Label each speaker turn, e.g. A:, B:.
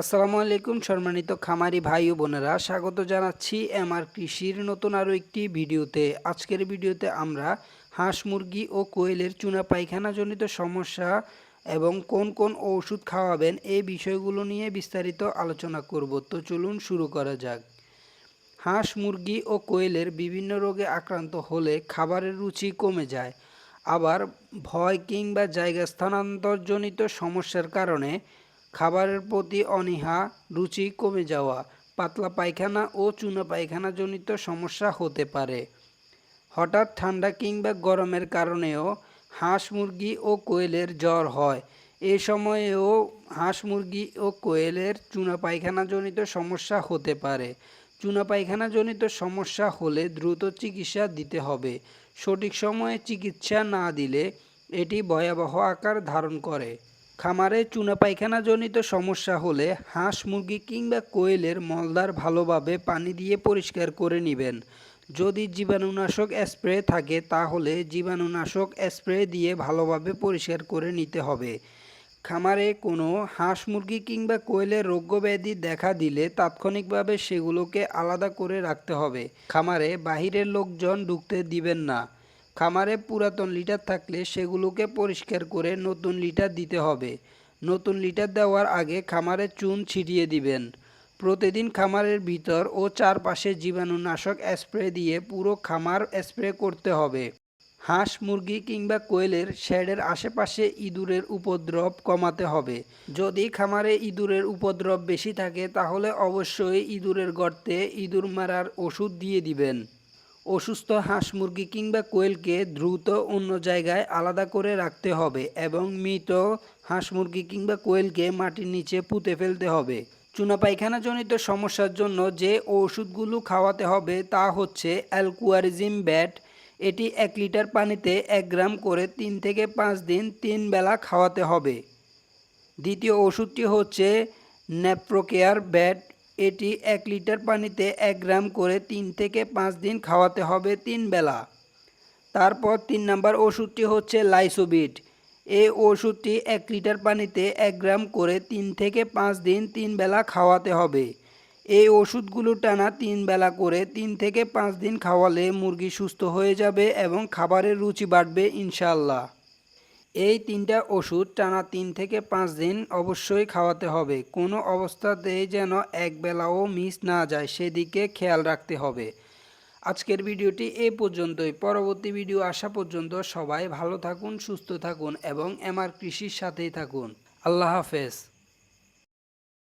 A: আসসালামু আলাইকুম সম্মানিত খামারি ভাই ও বোনেরা, স্বাগত জানাচ্ছি এমআর কৃষির নতুন আরও একটি ভিডিওতে। আজকের ভিডিওতে আমরা হাঁস মুরগি ও কোয়েলের চুনা পায়খানাজনিত সমস্যা এবং কোন কোন ওষুধ খাওয়াবেন এই বিষয়গুলো নিয়ে বিস্তারিত আলোচনা করব। তো চলুন শুরু করা যাক। হাঁস মুরগি ও কোয়েলের বিভিন্ন রোগে আক্রান্ত হলে খাবারের রুচি কমে যায়, আবার ভয় কিংবা জায়গা স্থানান্তরজনিত সমস্যার কারণে খাবারের প্রতি অনীহা, রুচি কমে যাওয়া, পাতলা পায়খানা ও চুনা পায়খানাজনিত সমস্যা হতে পারে। হঠাৎ ঠান্ডা কিংবা গরমের কারণেও হাঁস মুরগি ও কোয়েলের জ্বর হয়। এ সময়েও হাঁস মুরগি ও কোয়েলের চুনা পায়খানাজনিত সমস্যা হতে পারে। চুনা পায়খানাজনিত সমস্যা হলে দ্রুত চিকিৎসা দিতে হবে। সঠিক সময়ে চিকিৎসা না দিলে এটি ভয়াবহ আকার ধারণ করে। খামারে চুনা পায়খানাজনিত সমস্যা হলে হাঁস, মুরগি কিংবা কোয়েলের মলদার ভালোভাবে পানি দিয়ে পরিষ্কার করে নেবেন। যদি জীবাণুনাশক স্প্রে থাকে, তাহলে জীবাণুনাশক স্প্রে দিয়ে ভালোভাবে পরিষ্কার করে নিতে হবে। খামারে কোনো হাঁস, মুরগি কিংবা কোয়েলের রোগব্যাধি দেখা দিলে তাৎক্ষণিকভাবে সেগুলোকে আলাদা করে রাখতে হবে। খামারে বাহিরের লোকজন ঢুকতে দিবেন না। খামারে পুরাতন লিটার থাকলে সেগুলোকে পরিষ্কার করে নতুন লিটার দিতে হবে। নতুন লিটার দেওয়ার আগে খামারে চুন ছিটিয়ে দিবেন। প্রতিদিন খামারের ভিতর ও চারপাশে জীবাণুনাশক স্প্রে দিয়ে পুরো খামার স্প্রে করতে হবে। হাঁস, মুরগি কিংবা কোয়েলের শেডের আশেপাশে ইঁদুরের উপদ্রব কমাতে হবে। যদি খামারে ইঁদুরের উপদ্রব বেশি থাকে, তাহলে অবশ্যই ইঁদুরের গর্তে ইঁদুর মারার ওষুধ দিয়ে দিবেন। অসুস্থ হাঁস মুরগি কিংবা কোয়েলকে দ্রুত অন্য জায়গায় আলাদা করে রাখতে হবে এবং মৃত হাঁস মুরগি কিংবা কোয়েলকে মাটির নিচে পুঁতে ফেলতে হবে। চুনা পায়খানাজনিত সমস্যার জন্য যে ওষুধগুলো খাওয়াতে হবে তা হচ্ছে অ্যালকুয়ারিজিম ব্যাট। এটি এক লিটার পানিতে এক গ্রাম করে তিন থেকে পাঁচ দিন তিন বেলা খাওয়াতে হবে। দ্বিতীয় ওষুধটি হচ্ছে ন্যাপ্রোকেয়ার ব্যাট। এটি এক লিটার পানিতে এক গ্রাম করে তিন থেকে পাঁচ দিন খাওয়াতে হবে তিন বেলা। তারপর তিন নাম্বার ওষুধটি হচ্ছে লাইসোবিট। এই ওষুধটি এক লিটার পানিতে এক গ্রাম করে তিন থেকে পাঁচ দিন তিন বেলা খাওয়াতে হবে। এই ওষুধগুলো টানা তিন বেলা করে তিন থেকে পাঁচ দিন খাওয়ালে মুরগি সুস্থ হয়ে যাবে এবং খাবারের রুচি বাড়বে ইনশাল্লাহ এই তিনটা ওষুধ টানা তিন থেকে পাঁচ দিন অবশ্যই খাওয়াতে হবে। কোনো অবস্থাতে যেন একবেলাও মিস না যায়, সেদিকে খেয়াল রাখতে হবে। আজকের ভিডিওটি এ পর্যন্তই। পরবর্তী ভিডিও আসা পর্যন্ত সবাই ভালো থাকুন, সুস্থ থাকুন এবং এমআর কৃষির সাথেই থাকুন। আল্লাহ হাফেজ।